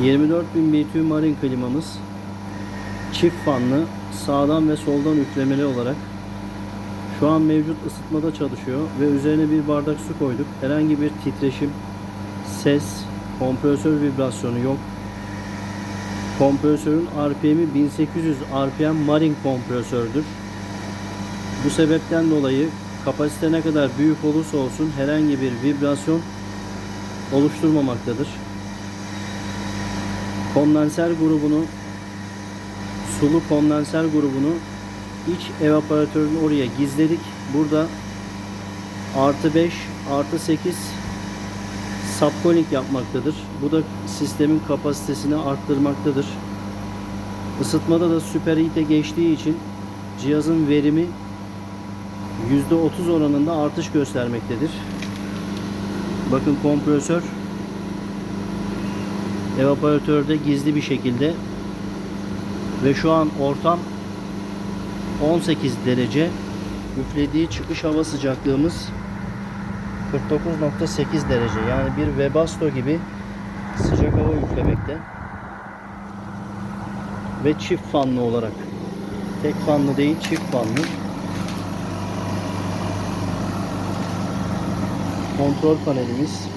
24000 BTU Marine klimamız çift fanlı sağdan ve soldan üflemeli olarak şu an mevcut ısıtmada çalışıyor ve üzerine bir bardak su koyduk. Herhangi bir titreşim, ses, kompresör vibrasyonu yok. Kompresörün RPM'i 1800 RPM Marine kompresördür. Bu sebepten dolayı kapasite ne kadar büyük olursa olsun herhangi bir vibrasyon oluşturmamaktadır. Kondenser grubunu sulu kondenser grubunu iç evaporatörün oraya gizledik. Burada artı 5 artı 8 subcooling yapmaktadır. Bu da sistemin kapasitesini arttırmaktadır. Isıtmada da superheat'e geçtiği için cihazın verimi %30 oranında artış göstermektedir. Bakın kompresör evaporatörde gizli bir şekilde ve şu an ortam 18 derece. Üflediği çıkış hava sıcaklığımız 49.8 derece. Yani bir Webasto gibi sıcak hava üflemekte. Ve çift fanlı olarak tek fanlı değil çift fanlı. Kontrol panelimiz